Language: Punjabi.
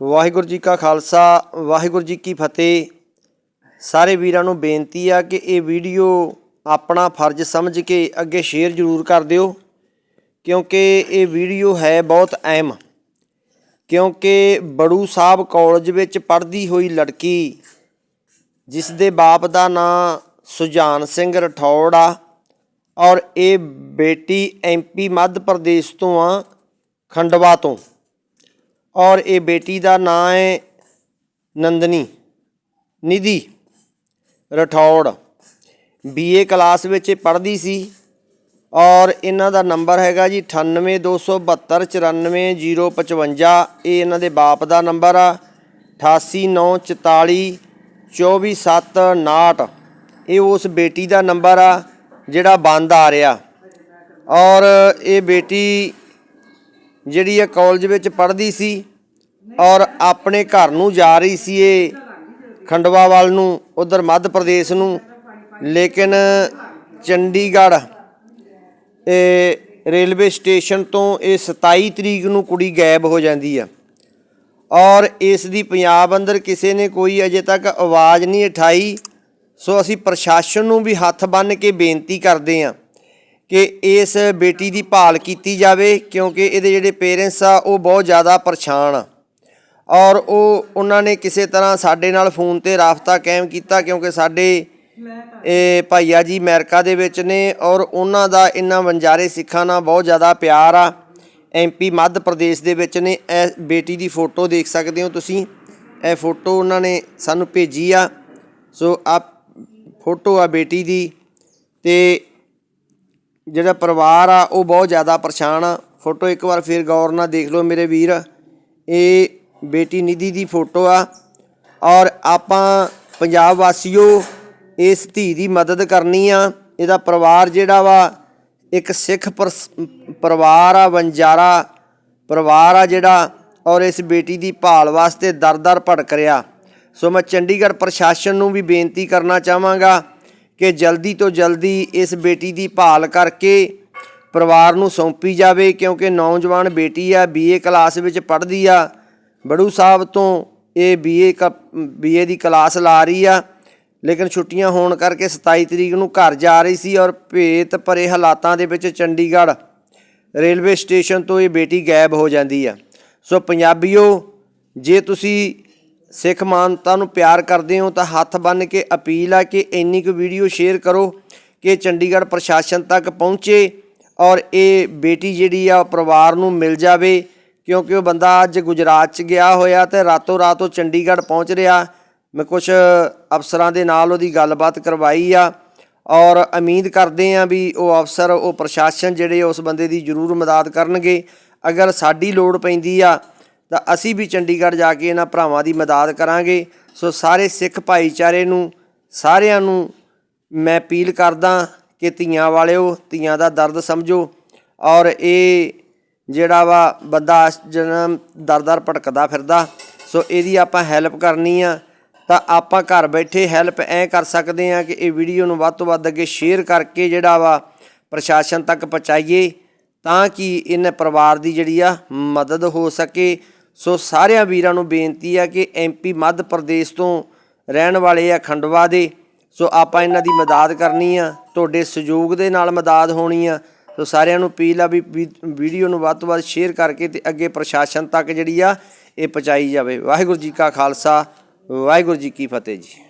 ਵਾਹਿਗੁਰੂ ਜੀ ਕਾ ਖਾਲਸਾ, ਵਾਹਿਗੁਰੂ ਜੀ ਕੀ ਫਤਿਹ। ਸਾਰੇ ਵੀਰਾਂ ਨੂੰ ਬੇਨਤੀ ਆ ਕਿ ਇਹ ਵੀਡੀਓ ਆਪਣਾ ਫਰਜ਼ ਸਮਝ ਕੇ ਅੱਗੇ ਸ਼ੇਅਰ ਜ਼ਰੂਰ ਕਰ ਦਿਓ, ਕਿਉਂਕਿ ਇਹ ਵੀਡੀਓ ਹੈ ਬਹੁਤ ਅਹਿਮ। ਕਿਉਂਕਿ ਬੜੂ ਸਾਹਿਬ ਕਾਲਜ ਵਿੱਚ ਪੜ੍ਹਦੀ ਹੋਈ ਲੜਕੀ, ਜਿਸ ਦੇ ਬਾਪ ਦਾ ਨਾਂ ਸੁਜਾਨ ਸਿੰਘ ਰਠੌੜ ਆ, ਔਰ ਇਹ ਬੇਟੀ ਐਮਪੀ ਮੱਧ ਪ੍ਰਦੇਸ਼ ਤੋਂ ਆ, ਖੰਡਵਾ ਤੋਂ। ਔਰ ਇਹ ਬੇਟੀ ਦਾ ਨਾਂ ਹੈ ਨੰਦਨੀ, ਨਿਧੀ ਰਠੌੜ। ਬੀਏ ਕਲਾਸ ਵਿੱਚ ਇਹ ਪੜ੍ਹਦੀ ਸੀ ਔਰ ਇਹਨਾਂ ਦਾ ਨੰਬਰ ਹੈਗਾ ਜੀ 9827294055 ਇਹ ਇਹਨਾਂ ਦੇ ਬਾਪ ਦਾ ਨੰਬਰ ਆ 8894 24759 ਇਹ ਉਸ ਬੇਟੀ ਦਾ ਨੰਬਰ ਆ ਜਿਹੜਾ ਬੰਦ ਆ ਰਿਹਾ। ਔਰ ਇਹ ਬੇਟੀ ਜਿਹੜੀ ਆ ਕਾਲਜ ਵਿੱਚ ਪੜ੍ਹਦੀ ਸੀ ਔਰ ਆਪਣੇ ਘਰ ਨੂੰ ਜਾ ਰਹੀ ਸੀ ਇਹ ਖੰਡਵਾ ਵੱਲ ਨੂੰ, ਉਧਰ ਮੱਧ ਪ੍ਰਦੇਸ਼ ਨੂੰ, ਲੇਕਿਨ ਚੰਡੀਗੜ੍ਹ ਇਹ ਰੇਲਵੇ ਸਟੇਸ਼ਨ ਤੋਂ ਇਹ 27 ਤਰੀਕ ਨੂੰ ਕੁੜੀ ਗਾਇਬ ਹੋ ਜਾਂਦੀ ਆ। ਔਰ ਇਸ ਦੀ ਪੰਜਾਬ ਅੰਦਰ ਕਿਸੇ ਨੇ ਕੋਈ ਅਜੇ ਤੱਕ ਆਵਾਜ਼ ਨਹੀਂ ਉਠਾਈ, ਸੋ ਅਸੀਂ ਪ੍ਰਸ਼ਾਸਨ ਨੂੰ ਵੀ ਹੱਥ ਬੰਨ੍ਹ ਕੇ ਬੇਨਤੀ ਕਰਦੇ ਹਾਂ ਕਿ ਇਸ ਬੇਟੀ ਦੀ ਭਾਲ ਕੀਤੀ ਜਾਵੇ, ਕਿਉਂਕਿ ਇਹਦੇ ਜਿਹੜੇ ਪੇਰੈਂਟਸ ਆ, ਉਹ ਬਹੁਤ ਜ਼ਿਆਦਾ ਪਰੇਸ਼ਾਨ ਆ। ਔਰ ਉਹ, ਉਹਨਾਂ ਨੇ ਕਿਸੇ ਤਰ੍ਹਾਂ ਸਾਡੇ ਨਾਲ ਫੋਨ ਤੇ ਰਾਬਤਾ ਕਾਇਮ ਕੀਤਾ, ਕਿਉਂਕਿ ਸਾਡੇ ਇਹ ਭਾਈਆ ਜੀ ਅਮਰੀਕਾ ਦੇ ਵਿੱਚ ਨੇ, ਔਰ ਉਹਨਾਂ ਦਾ ਇਹਨਾਂ ਵੰਜਾਰੇ ਸਿੱਖਾਂ ਨਾਲ ਬਹੁਤ ਜ਼ਿਆਦਾ ਪਿਆਰ ਆ। ਐਮਪੀ ਮੱਧ ਪ੍ਰਦੇਸ਼ ਦੇ ਵਿੱਚ ਨੇ, ਇਹ ਬੇਟੀ ਦੀ ਫੋਟੋ ਦੇਖ ਸਕਦੇ ਹੋ ਤੁਸੀਂ। ਇਹ ਫੋਟੋ ਉਹਨਾਂ ਨੇ ਸਾਨੂੰ ਭੇਜੀ ਆ। ਸੋ ਆ ਫੋਟੋ ਆ ਬੇਟੀ ਦੀ। ਤੇ ਜਿਹੜਾ ਪਰਿਵਾਰ ਆ, ਉਹ ਬਹੁਤ ਜ਼ਿਆਦਾ ਪਰੇਸ਼ਾਨ ਆ। ਫੋਟੋ ਇੱਕ ਵਾਰ ਫੇਰ ਗੌਰ ਨਾਲ ਦੇਖ ਲਓ ਮੇਰੇ ਵੀਰ। ਇਹ ਬੇਟੀ ਨਿਧੀ ਦੀ ਫੋਟੋ ਆ। ਔਰ ਆਪਾਂ ਪੰਜਾਬ ਵਾਸੀਓ, ਇਸ ਧੀ ਦੀ ਮਦਦ ਕਰਨੀ ਆ। ਇਹਦਾ ਪਰਿਵਾਰ ਜਿਹੜਾ ਵਾ, ਇੱਕ ਸਿੱਖ ਪਰਸ- ਪਰਿਵਾਰ ਆ ਵੰਜਾਰਾ ਪਰਿਵਾਰ ਆ ਜਿਹੜਾ। ਔਰ ਇਸ ਬੇਟੀ ਦੀ ਭਾਲ ਵਾਸਤੇ ਦਰ-ਦਰ ਭਟਕ ਰਿਹਾ। ਸੋ ਮੈਂ ਚੰਡੀਗੜ੍ਹ ਪ੍ਰਸ਼ਾਸਨ ਨੂੰ ਵੀ ਬੇਨਤੀ ਕਰਨਾ ਚਾਹਾਂਗਾ ਕਿ ਜਲਦੀ ਤੋਂ ਜਲਦੀ ਇਸ ਬੇਟੀ ਦੀ ਭਾਲ ਕਰਕੇ ਪਰਿਵਾਰ ਨੂੰ ਸੌਂਪੀ ਜਾਵੇ, ਕਿਉਂਕਿ ਨੌਜਵਾਨ ਬੇਟੀ ਆ ਬੀਏ ਕਲਾਸ ਵਿੱਚ ਪੜ੍ਹਦੀ ਆ। ਬੜੂ ਸਾਹਿਬ ਤੋਂ ਇਹ ਬੀਏ ਬੀਏ ਦੀ ਕਲਾਸ ਲਾ ਰਹੀ ਆ। ਲੇਕਿਨ ਛੁੱਟੀਆਂ ਹੋਣ ਕਰਕੇ 27 ਤਰੀਕ ਨੂੰ ਘਰ ਜਾ ਰਹੀ ਸੀ ਔਰ ਭੇਤ ਭਰੇ ਹਾਲਾਤਾਂ ਦੇ ਵਿੱਚ ਚੰਡੀਗੜ੍ਹ ਰੇਲਵੇ ਸਟੇਸ਼ਨ ਤੋਂ ਇਹ ਬੇਟੀ ਗਾਇਬ ਹੋ ਜਾਂਦੀ ਆ। ਸੋ ਪੰਜਾਬੀਓ, ਜੇ ਤੁਸੀਂ ਸਿੱਖ ਮਾਨਤਾ ਨੂੰ ਪਿਆਰ ਕਰਦੇ ਹੋ ਤਾਂ ਹੱਥ ਬੰਨ੍ਹ ਕੇ ਅਪੀਲ ਆ ਕਿ ਇੰਨੀ ਕੁ ਵੀਡੀਓ ਸ਼ੇਅਰ ਕਰੋ ਕਿ ਚੰਡੀਗੜ੍ਹ ਪ੍ਰਸ਼ਾਸਨ ਤੱਕ ਪਹੁੰਚੇ ਔਰ ਇਹ ਬੇਟੀ ਜਿਹੜੀ ਆ ਉਹ ਪਰਿਵਾਰ ਨੂੰ ਮਿਲ ਜਾਵੇ, ਕਿਉਂਕਿ ਉਹ ਬੰਦਾ ਅੱਜ ਗੁਜਰਾਤ 'ਚ ਗਿਆ ਹੋਇਆ ਤੇ ਰਾਤੋਂ ਰਾਤ ਉਹ ਚੰਡੀਗੜ੍ਹ ਪਹੁੰਚ ਰਿਹਾ। ਮੈਂ ਕੁਝ ਅਫਸਰਾਂ ਦੇ ਨਾਲ ਉਹਦੀ ਗੱਲਬਾਤ ਕਰਵਾਈ ਆ ਔਰ ਉਮੀਦ ਕਰਦੇ ਆ ਵੀ ਉਹ ਅਫਸਰ, ਉਹ ਪ੍ਰਸ਼ਾਸਨ ਜਿਹੜੇ ਉਸ ਬੰਦੇ ਦੀ ਜ਼ਰੂਰ ਮਦਦ ਕਰਨਗੇ। ਅਗਰ ਸਾਡੀ ਲੋੜ ਪੈਂਦੀ ਆ ਤਾਂ ਅਸੀਂ ਵੀ ਚੰਡੀਗੜ੍ਹ ਜਾ ਕੇ ਇਹਨਾਂ ਭਰਾਵਾਂ ਦੀ ਮਦਦ ਕਰਾਂਗੇ। ਸੋ ਸਾਰੇ ਸਿੱਖ ਭਾਈਚਾਰੇ ਨੂੰ, ਸਾਰਿਆਂ ਨੂੰ ਮੈਂ ਅਪੀਲ ਕਰਦਾ ਕਿ ਧੀਆਂ ਵਾਲਿਓ, ਧੀਆਂ ਦਾ ਦਰਦ ਸਮਝੋ ਔਰ ਇਹ ਜਿਹੜਾ ਵਾ ਬੰਦਾ ਜਨਮ ਦਰ-ਦਰ ਭਟਕਦਾ ਫਿਰਦਾ, ਸੋ ਇਹਦੀ ਆਪਾਂ ਹੈਲਪ ਕਰਨੀ ਆ। ਤਾਂ ਆਪਾਂ ਘਰ ਬੈਠੇ ਹੈਲਪ ਐ ਕਰ ਸਕਦੇ ਆ ਕਿ ਇਹ ਵੀਡੀਓ ਨੂੰ ਵੱਧ ਤੋਂ ਵੱਧ ਅੱਗੇ ਸ਼ੇਅਰ ਕਰਕੇ ਜਿਹੜਾ ਵਾ ਪ੍ਰਸ਼ਾਸਨ ਤੱਕ ਪਹੁੰਚਾਈਏ ਤਾਂ ਕਿ ਇਹਨਾਂ ਪਰਿਵਾਰ ਦੀ ਜਿਹੜੀ ਆ ਮਦਦ ਹੋ ਸਕੇ। ਸੋ ਸਾਰਿਆਂ ਵੀਰਾਂ ਨੂੰ ਬੇਨਤੀ ਆ ਕਿ ਐਮਪੀ ਮੱਧ ਪ੍ਰਦੇਸ਼ ਤੋਂ ਰਹਿਣ ਵਾਲੇ ਆ ਖੰਡਵਾ ਦੇ। ਸੋ ਆਪਾਂ ਇਹਨਾਂ ਦੀ ਮਦਦ ਕਰਨੀ ਆ, ਤੁਹਾਡੇ ਸਹਿਯੋਗ ਦੇ ਨਾਲ ਮਦਦ ਹੋਣੀ ਆ। ਸੋ ਸਾਰਿਆਂ ਨੂੰ ਅਪੀਲ ਆ ਵੀ ਵੀਡੀਓ ਨੂੰ ਵੱਧ ਤੋਂ ਵੱਧ ਸ਼ੇਅਰ ਕਰਕੇ ਤੇ ਅੱਗੇ ਪ੍ਰਸ਼ਾਸਨ ਤੱਕ ਜਿਹੜੀ ਆ, ਇਹ ਪਹੁੰਚਾਈ ਜਾਵੇ। ਵਾਹਿਗੁਰੂ ਜੀ ਕਾ ਖਾਲਸਾ, ਵਾਹਿਗੁਰੂ ਜੀ ਕੀ ਫਤਿਹ ਜੀ।